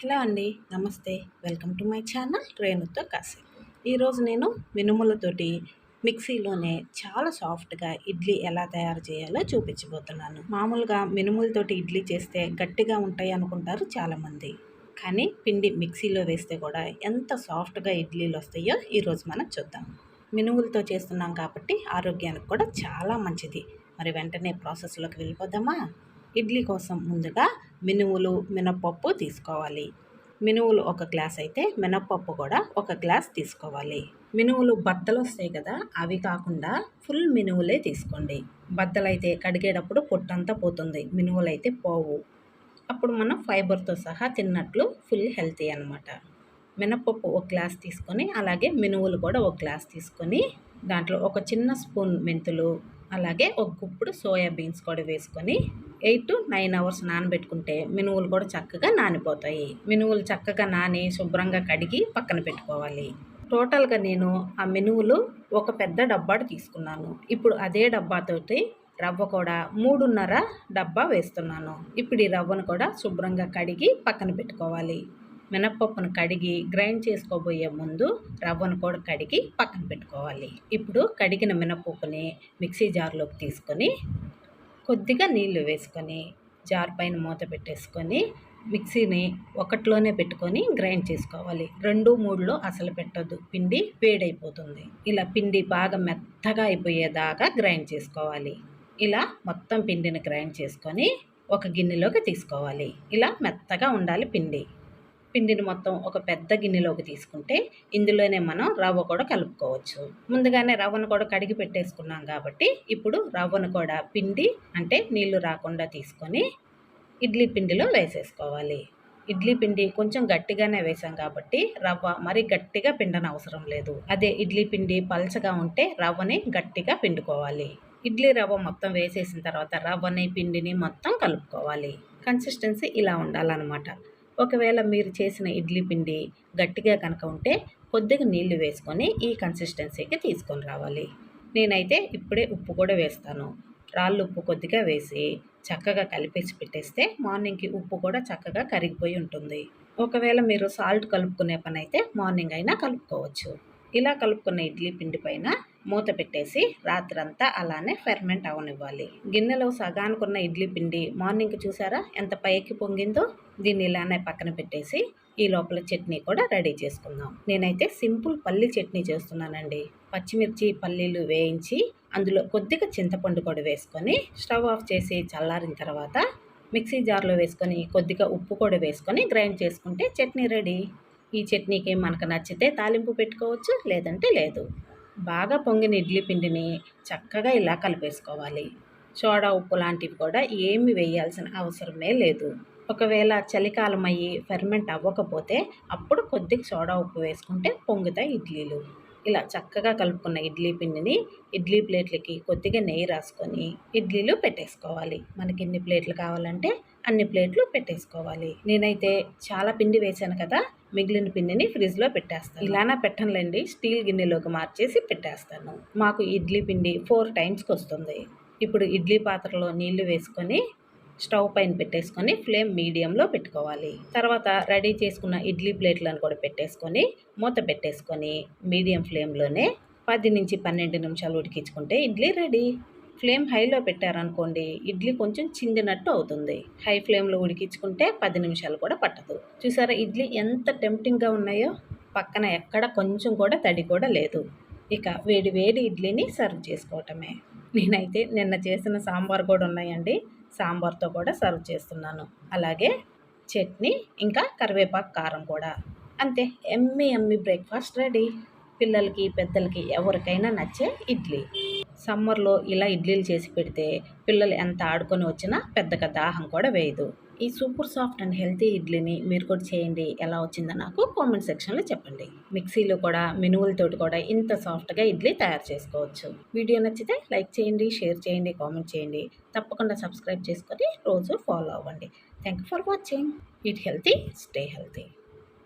Hello అండి నమస్తే. Welcome to my channel రేణుతో కాసే ఈరోజు నేను మినుములతోటి మిక్సీలోనే చాలా సాఫ్ట్గా ఇడ్లీ ఎలా తయారు చేయాలో చూపించబోతున్నాను. మామూలుగా మినుములతోటి ఇడ్లీ చేస్తే గట్టిగా ఉంటాయి అనుకుంటారు చాలామంది. కానీ పిండి మిక్సీలో వేస్తే కూడా ఎంత సాఫ్ట్గా ఇడ్లీలు వస్తాయో ఈరోజు మనం చూద్దాం. మినుములతో చేస్తున్నాం కాబట్టి ఆరోగ్యానికి కూడా చాలా మంచిది. మరి వెంటనే ప్రాసెస్లోకి వెళ్ళిపోదామా? ఇడ్లీ కోసం ముందుగా మినువులు మినపప్పు తీసుకోవాలి. మినువులు ఒక గ్లాస్ అయితే మినపప్పు కూడా ఒక గ్లాస్ తీసుకోవాలి. మినువులు బద్దలు వస్తాయి కదా అవి కాకుండా ఫుల్ మినువులే తీసుకోండి. బద్దలు అయితే కడిగేటప్పుడు పొట్టంతా పోతుంది మినువులు అయితే పోవు. అప్పుడు మనం ఫైబర్తో సహా తిన్నట్లు ఫుల్ హెల్తీ అనమాట మినపప్పు ఒక గ్లాస్ తీసుకొని అలాగే మినువులు కూడా ఒక గ్లాస్ తీసుకొని దాంట్లో ఒక చిన్న స్పూన్ మెంతులు అలాగే ఒక గుప్పుడు సోయా బీన్స్ కూడా వేసుకొని ఎయిట్ టు నైన్ అవర్స్ నానబెట్టుకుంటే మినువులు కూడా చక్కగా నానిపోతాయి. మినువులు చక్కగా నాని శుభ్రంగా కడిగి పక్కన పెట్టుకోవాలి. టోటల్గా నేను ఆ మినువులు ఒక పెద్ద డబ్బాడు తీసుకున్నాను. ఇప్పుడు అదే డబ్బాతోటి రవ్వ కూడా మూడున్నర డబ్బా వేస్తున్నాను. ఇప్పుడు ఈ రవ్వను కూడా శుభ్రంగా కడిగి పక్కన పెట్టుకోవాలి. మినప్పప్పును కడిగి గ్రైండ్ చేసుకోబోయే ముందు రవ్వను కూడా కడిగి పక్కన పెట్టుకోవాలి. ఇప్పుడు కడిగిన మినపప్పుని మిక్సీ జార్లోకి తీసుకొని కొద్దిగా నీళ్ళు వేసుకొని జార్ పైన మూత పెట్టేసుకొని మిక్సీని ఒకటిలోనే పెట్టుకొని గ్రైండ్ చేసుకోవాలి. రెండు మూడులో అసలు పెట్టద్దు. పిండి వేడైపోతుంది. ఇలా పిండి బాగా మెత్తగా అయిపోయేదాకా గ్రైండ్ చేసుకోవాలి. ఇలా మొత్తం పిండిని గ్రైండ్ చేసుకొని ఒక గిన్నెలోకి తీసుకోవాలి. ఇలా మెత్తగా ఉండాలి పిండి. పిండిని మొత్తం ఒక పెద్ద గిన్నెలోకి తీసుకుంటే ఇందులోనే మనం రవ్వ కూడా కలుపుకోవచ్చు. ముందుగానే రవ్వను కూడా కడిగి పెట్టేసుకున్నాం కాబట్టి ఇప్పుడు రవ్వను కూడా పిండి అంటే నీళ్ళు రాకుండా తీసుకొని ఇడ్లీ పిండిలో వేసేసుకోవాలి. ఇడ్లీ పిండి కొంచెం గట్టిగానే వేసాం కాబట్టి రవ్వ మరి గట్టిగా పిండన అవసరం లేదు. అదే ఇడ్లీ పిండి పల్చగా ఉంటే రవ్వని గట్టిగా పిండుకోవాలి. ఇడ్లీ రవ్వ మొత్తం వేసేసిన తర్వాత రవ్వని పిండిని మొత్తం కలుపుకోవాలి. కన్సిస్టెన్సీ ఇలా ఉండాలన్నమాట. ఒకవేళ మీరు చేసిన ఇడ్లీ పిండి గట్టిగా కనుక ఉంటే కొద్దిగా నీళ్ళు వేసుకొని ఈ కన్సిస్టెన్సీకి తీసుకొని రావాలి. నేనైతే ఇప్పుడే ఉప్పు కూడా వేస్తాను. రాళ్ళు ఉప్పు కొద్దిగా వేసి చక్కగా కలిపేసి పెట్టేస్తే మార్నింగ్కి ఉప్పు కూడా చక్కగా కరిగిపోయి ఉంటుంది. ఒకవేళ మీరు సాల్ట్ కలుపుకునే పని అయితే మార్నింగ్ అయినా కలుపుకోవచ్చు. ఇలా కలుపుకున్న ఇడ్లీ పిండి పైన మూత పెట్టేసి రాత్రంతా అలానే ఫెర్మెంట్ అవనివ్వాలి. గిన్నెలో సగానుకున్న ఇడ్లీ పిండి మార్నింగ్ చూసారా? ఎంత పైకి పొంగిందో? దీన్ని ఇలానే పక్కన పెట్టేసి ఈ లోపల చట్నీ కూడా రెడీ చేసుకుందాం. నేనైతే సింపుల్ పల్లి చట్నీ చేస్తున్నానండి. పచ్చిమిర్చి పల్లీలు వేయించి అందులో కొద్దిగా చింతపండు కూడా వేసుకొని స్టవ్ ఆఫ్ చేసి చల్లారిన తర్వాత మిక్సీ జార్లో వేసుకొని కొద్దిగా ఉప్పు కూడా వేసుకొని గ్రైండ్ చేసుకుంటే చట్నీ రెడీ. ఈ చట్నీకి మనకు నచ్చితే తాలింపు పెట్టుకోవచ్చు లేదంటే లేదు. బాగా పొంగిన ఇడ్లీ పిండిని చక్కగా ఇలా కలిపేసుకోవాలి. సోడా ఉప్పు లాంటివి కూడా ఏమి వేయాల్సిన అవసరమే లేదు. ఒకవేళ చలికాలం అయ్యి ఫెర్మెంట్ అవ్వకపోతే అప్పుడు కొద్దిగా సోడా ఉప్పు వేసుకుంటే పొంగుతాయి ఇడ్లీలు. ఇలా చక్కగా కలుపుకున్న ఇడ్లీ పిండిని ఇడ్లీ ప్లేట్లకి కొద్దిగా నెయ్యి రాసుకొని ఇడ్లీలు పెట్టేసుకోవాలి. మనకి ఎన్ని ప్లేట్లు కావాలంటే అన్ని ప్లేట్లు పెట్టేసుకోవాలి. నేనైతే చాలా పిండి వేశాను కదా మిగిలిన పిండిని ఫ్రిడ్జ్లో పెట్టేస్తాను. ఇలానా పెట్టనులేండి స్టీల్ గిన్నెలోకి మార్చేసి పెట్టేస్తాను. మాకు ఇడ్లీ పిండి ఫోర్ టైమ్స్కి వస్తుంది. ఇప్పుడు ఇడ్లీ పాత్రలో నీళ్ళు వేసుకొని స్టవ్ పైన పెట్టేసుకొని ఫ్లేమ్ మీడియంలో పెట్టుకోవాలి. తర్వాత రెడీ చేసుకున్న ఇడ్లీ ప్లేట్లను కూడా పెట్టేసుకొని మూత పెట్టేసుకొని మీడియం ఫ్లేమ్లోనే పది నుంచి పన్నెండు నిమిషాలు ఉడికించుకుంటే ఇడ్లీ రెడీ. ఫ్లేమ్ హైలో పెట్టారనుకోండి ఇడ్లీ కొంచెం చిందినట్టు అవుతుంది. హై ఫ్లేమ్లో ఉడికించుకుంటే పది నిమిషాలు కూడా పట్టదు. చూసారా ఇడ్లీ ఎంత టెంప్టింగ్గా ఉన్నాయో? పక్కన ఎక్కడ కొంచెం కూడా తడి కూడా లేదు. ఇక వేడి వేడి ఇడ్లీని సర్వ్ చేసుకోవటమే. నేనైతే నిన్న చేసిన సాంబార్ కూడా ఉన్నాయండి. సాంబార్తో కూడా సర్వ్ చేస్తున్నాను. అలాగే చట్నీ ఇంకా కరివేపాకు కారం కూడా. అంతే ఎమ్మి ఎమ్మి బ్రేక్ఫాస్ట్ రెడీ. పిల్లలకి పెద్దలకి ఎవరికైనా నచ్చే ఇడ్లీ. సమ్మర్లో ఇలా ఇడ్లీలు చేసి పెడితే పిల్లలు ఎంత ఆడుకొని వచ్చినా పెద్దగా దాహం కూడా వేయదు. ఈ సూపర్ సాఫ్ట్ అండ్ హెల్తీ ఇడ్లీని మీరు కూడా చేయండి. ఎలా వచ్చిందో నాకు కామెంట్ సెక్షన్లో చెప్పండి. మిక్సీలో కూడా మినువులతోటి కూడా ఇంత సాఫ్ట్గా ఇడ్లీ తయారు చేసుకోవచ్చు. వీడియో నచ్చితే లైక్ చేయండి షేర్ చేయండి కామెంట్ చేయండి. తప్పకుండా సబ్స్క్రైబ్ చేసుకొని రోజు ఫాలో అవ్వండి. Thank you for watching. Eat healthy stay healthy.